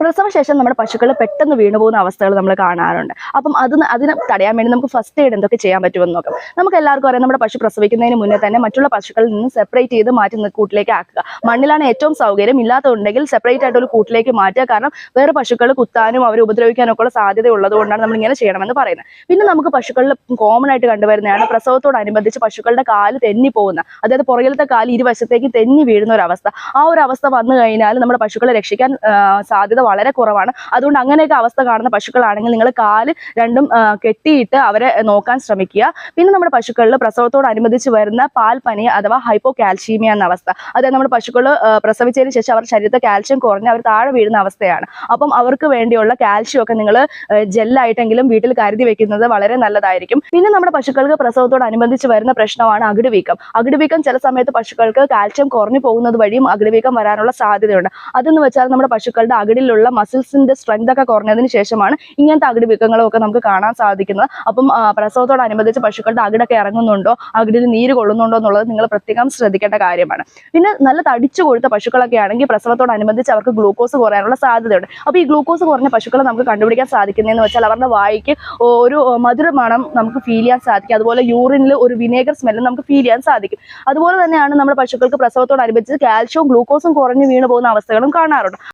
പ്രസവശേഷം നമ്മുടെ പശുക്കൾ പെട്ടെന്ന് വീണു പോകുന്ന അവസ്ഥകൾ നമ്മൾ കാണാറുണ്ട്. അപ്പം അത് അതിനെ തടയാൻ വേണ്ടി നമുക്ക് ഫസ്റ്റ് എയ്ഡ് എന്തൊക്കെ ചെയ്യാൻ പറ്റുമെന്ന് നോക്കാം. നമുക്ക് എല്ലാവർക്കും അറിയാം നമ്മുടെ പശു പ്രസവിക്കുന്നതിന് മുന്നേ തന്നെ മറ്റുള്ള പശുക്കളിൽ നിന്ന് സെപ്പറേറ്റ് ചെയ്ത് മാറ്റി കൂട്ടിലേക്ക് ആക്കുക. മണ്ണിലാണ് ഏറ്റവും സൗകര്യം. ഇല്ലാത്തതുണ്ടെങ്കിൽ സെപ്പറേറ്റ് ആയിട്ട് ഒരു കൂട്ടിലേക്ക് മാറ്റുക. കാരണം വേറെ പശുക്കൾ കുത്താനും അവരെ ഉപദ്രവിക്കാനും ഒക്കെ സാധ്യത ഉള്ളതുകൊണ്ടാണ് നമ്മൾ ഇങ്ങനെ ചെയ്യണമെന്ന് പറയുന്നത്. പിന്നെ നമുക്ക് പശുക്കളിൽ കോമൺ ആയിട്ട് കണ്ടുവരുന്നതാണ് പ്രസവത്തോടനുബന്ധിച്ച് പശുക്കളുടെ കാൽ തെന്നി പോകുന്ന അതായത് പുറകിലത്തെ കാൽ ഇരുവശത്തേക്ക് തെന്നി വീഴുന്ന ഒരു അവസ്ഥ. ആ ഒരു അവസ്ഥ വന്നു കഴിഞ്ഞാൽ നമ്മുടെ പശുക്കളെ രക്ഷിക്കാൻ സാധ്യത വളരെ കുറവാണ്. അതുകൊണ്ട് അങ്ങനെയൊക്കെ അവസ്ഥ കാണുന്ന പശുക്കളാണെങ്കിൽ നിങ്ങൾ കാൽ രണ്ടും കെട്ടിയിട്ട് അവരെ നോക്കാൻ ശ്രമിക്കുക. പിന്നെ നമ്മുടെ പശുക്കളിൽ പ്രസവത്തോടനുബന്ധിച്ച് വരുന്ന പാൽപ്പനി അഥവാ ഹൈപ്പോ കാൽഷ്യമിയ എന്ന അവസ്ഥ. അതായത് നമ്മുടെ പശുക്കൾ പ്രസവിച്ചതിന് ശേഷം അവരുടെ ശരീരത്തെ കാൽഷ്യം കുറഞ്ഞ് അവർ താഴെ വീഴുന്ന അവസ്ഥയാണ്. അപ്പം അവർക്ക് വേണ്ടിയുള്ള കാൽഷ്യം ഒക്കെ നിങ്ങൾ ജെല്ലായിട്ടെങ്കിലും വീട്ടിൽ കരുതി വെക്കുന്നത് വളരെ നല്ലതായിരിക്കും. പിന്നെ നമ്മുടെ പശുക്കൾക്ക് പ്രസവത്തോടനുബന്ധിച്ച് വരുന്ന പ്രശ്നമാണ് അകിടുവീക്കം. അകിടുവീക്കം ചില സമയത്ത് പശുക്കൾക്ക് കാൽഷ്യം കുറഞ്ഞു പോകുന്നത് വഴിയും അകിടുവീക്കം വരാനുള്ള സാധ്യതയുണ്ട്. അതെന്ന് വെച്ചാൽ നമ്മുടെ പശുക്കളുടെ അകിടിലുള്ള മസിൽസിന്റെ സ്ട്രെങ്ത് ഒക്കെ കുറഞ്ഞതിന് ശേഷമാണ് ഇങ്ങനത്തെ അകിട് വീക്കങ്ങളും ഒക്കെ നമുക്ക് കാണാൻ സാധിക്കുന്നത്. അപ്പം പ്രസവത്തോടനുബന്ധിച്ച് പശുക്കളുടെ അകിടൊക്കെ ഇറങ്ങുന്നുണ്ടോ? അകിടിൽ നീര് കൊള്ളുന്നുണ്ടോ എന്നുള്ളത് നിങ്ങൾ പ്രത്യേകം ശ്രദ്ധിക്കേണ്ട കാര്യമാണ്. പിന്നെ നല്ല തടിച്ചു കൊഴുത്ത പശുക്കളൊക്കെ ആണെങ്കിൽ പ്രസവത്തോടനുബന്ധിച്ച് അവർക്ക് ഗ്ലൂക്കോസ് കുറയാനുള്ള സാധ്യതയുണ്ട്. അപ്പോൾ ഈ ഗ്ലൂക്കോസ് കുറഞ്ഞ പശുക്കളെ നമുക്ക് കണ്ടുപിടിക്കാൻ സാധിക്കുന്നതെന്ന് വെച്ചാൽ അവരുടെ വായിക്ക് ഒരു മധുര മണം നമുക്ക് ഫീൽ ചെയ്യാൻ സാധിക്കും. അതുപോലെ യൂറിനിൽ ഒരു വിനേഗർ സ്മെല്ലും നമുക്ക് ഫീൽ ചെയ്യാൻ സാധിക്കും. അതുപോലെ തന്നെയാണ് നമ്മുടെ പശുക്കൾക്ക് പ്രസവത്തോടനുബന്ധിച്ച് കാൽഷ്യവും ഗ്ലൂക്കോസും കുറഞ്ഞു വീണു പോകുന്ന അവസ്ഥകളും കാണാറുണ്ട്.